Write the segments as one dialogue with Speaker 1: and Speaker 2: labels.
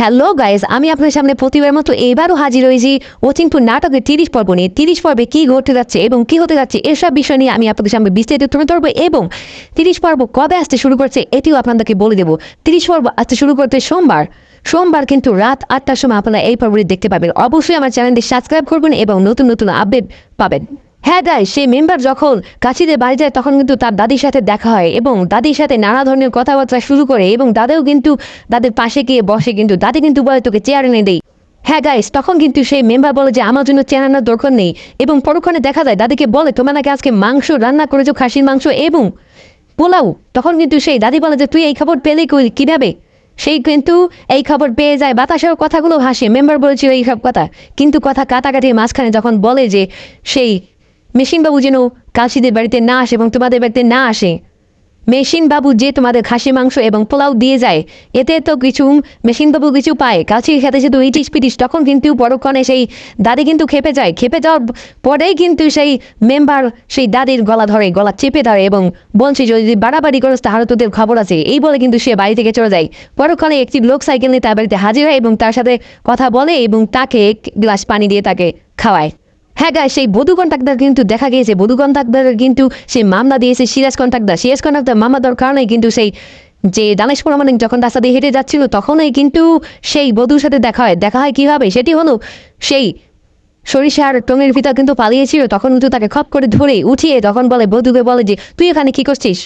Speaker 1: Hello guys আমি আপনার সামনে প্রতিবার মতো এবারও হাজির হয়েছি অচিনপুর নাটকের তিরিশ পর্ব নিয়ে। তিরিশ পর্বে কী ঘটতে যাচ্ছে এবং কী হতে যাচ্ছে এসব বিষয় নিয়ে আমি আপনাদের সামনে বিস্তারিত তুলে ধরবো এবং তিরিশ পর্ব কবে আসতে শুরু করছে এটিও আপনাদেরকে বলে দেবো। তিরিশ পর্ব আসতে শুরু করতে সোমবার। সোমবার কিন্তু রাত আটটার সময় আপনারা এই পর্বটি দেখতে পাবেন। অবশ্যই আমার চ্যানেলটি সাবস্ক্রাইব করবেন এবং নতুন নতুন আপডেট পাবেন। হ্যাঁ গাই সেই মেম্বার যখন কাছিদের বাড়ি যায়, তখন কিন্তু তার দাদির সাথে দেখা হয় এবং দাদির সাথে নানা ধরনের কথাবার্তা শুরু করে এবং দাদাও কিন্তু তাদের পাশে গিয়ে বসে কিন্তু দাদি কিন্তু বলে, তোকে চেয়ার এনে দেয় হ্যাঁ গাইস তখন কিন্তু সেই মেম্বার বলে যে, আমার জন্য চেয়ার আনার দরকার নেই। এবং পরক্ষণে দেখা যায়, দাদিকে বলে, তোমার নাকি আজকে মাংস রান্না করেছ, খাসির মাংস এবং পোলাও? তখন কিন্তু সেই দাদি বলে যে, তুই এই খবর পেলে কীভাবে? সেই কিন্তু এই খবর পেয়ে যায় বাতাসের কথাগুলো ভাসে। মেম্বার বলেছিল এই সব কথা। কিন্তু কথা কাটাকাটি মাঝখানে যখন বলে যে, সেই মেশিনবাবু যেন কাশিদের বাড়িতে না আসে এবং তোমাদের বাড়িতে না আসে। মেশিনবাবু যে তোমাদের খাসি মাংস এবং পোলাও দিয়ে যায়, এতে তো কিছু মেশিনবাবু কিছু পায়। কাছি খেতে শুধু ইটিস পিটিস তখন কিন্তু পরক্ষণে সেই দাদি কিন্তু খেপে যায়। খেপে যাওয়ার পরেই কিন্তু সেই মেম্বার সেই দাদির গলা ধরে, গলা চেপে ধরে এবং বলছে, যদি বাড়াবাড়ি করস তাহলে তোদের খবর আছে। এই বলে কিন্তু সে বাড়ি থেকে চলে যায়। পরক্ষণে একটি লোক সাইকেল নিয়ে তার বাড়িতে হাজির হয় এবং তার সাথে কথা বলে এবং তাকে এক গ্লাস পানি দিয়ে তাকে খাওয়ায়। হ্যাঁ গাই সেই বধু কন্ট্রাক্টার কিন্তু দেখা গিয়েছে। বধু কন্ট্রাক্টার কিন্তু সেই মামলা দিয়েছে, সিরাজ কন্ট্রাক্টার সিরাজ কন্ট্রাক্টার মামলা দেওয়ার কারণে কিন্তু সেই যে দানেশ পরমাণিক যখন রাস্তা দিয়ে হেঁটে যাচ্ছিল, তখনই কিন্তু সেই বধুর সাথে দেখা হয়। দেখা হয় কীভাবে? সেটি হলো সেই সরিষার টঙের ভিতর কিন্তু পালিয়েছিল, তখন কিন্তু তাকে খপ করে ধরে উঠিয়ে তখন বলে, বধুকে বলে যে, তুই এখানে কি করছিস?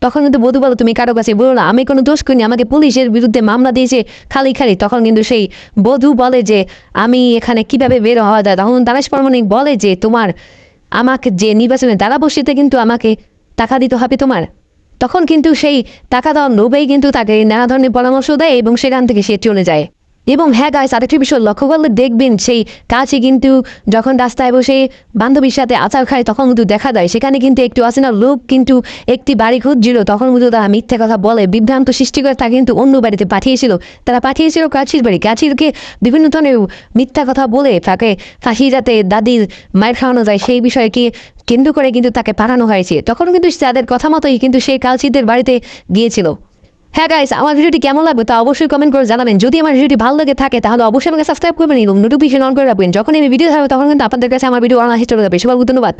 Speaker 1: তখন কিন্তু বধু বলো, তুমি কারও কাছে বলো না। আমি কোনো দোষ করিনি। আমাকে পুলিশের বিরুদ্ধে মামলা দিয়েছে খালি খালি। তখন কিন্তু সেই বধূ বলে যে, আমি এখানে কীভাবে বের হওয়া যায়? তখন দানেশ পরমাণিক বলে যে, তোমার, আমাকে যে নির্বাচনে দ্বারা বসিতে কিন্তু আমাকে টাকা দিতে হবে তোমার। তখন কিন্তু সেই টাকা দেওয়ার লোভেই কিন্তু তাকে নানা ধরনের পরামর্শ দেয় এবং সেখান থেকে সে চলে যায়। এবং হ্যাঁ গাইস আরেকটি বিষয় লক্ষ্য করলে দেখবেন সেই কাছে কিন্তু যখন রাস্তায় বসে বান্ধবীর সাথে আচার খায়, তখন কিন্তু দেখা দেয় সেখানে কিন্তু একটু অচেনা লোক কিন্তু একটি বাড়ি খুঁজছিল। তখন কিন্তু তারা মিথ্যা কথা বলে, বিভ্রান্ত সৃষ্টি করে তা কিন্তু অন্য বাড়িতে পাঠিয়েছিল। তারা পাঠিয়েছিল কাছির বাড়ি। কাছিরকে বিভিন্ন ধরনের মিথ্যা কথা বলে তাকে ফাঁসি যাতে দাদির মায়ের খাওয়ানো যায় সেই বিষয়কে কেন্দ্র করে কিন্তু তাকে পাঠানো হয়েছে। তখন কিন্তু তাদের কথা মতোই কিন্তু সেই কালচিদের বাড়িতে গিয়েছিল। হ্যাঁ গাইস আমার ভিডিওটি কেমন লাগবে তা অবশ্যই কমেন্ট করে জানাবেন। যদি আমার ভিডিওটি ভালো লাগে থাকে, তাহলে অবশ্যই আমাকে সাবস্ক্রাইব করবেন এবং নোটিফিকেশন অন করে রাখবেন। যখন আমি ভিডিও থাকবে তখন কিন্তু আপনাদের কাছে আমার ভিডিও অনলাইন চলে যাবে। সবাই ধন্যবাদ।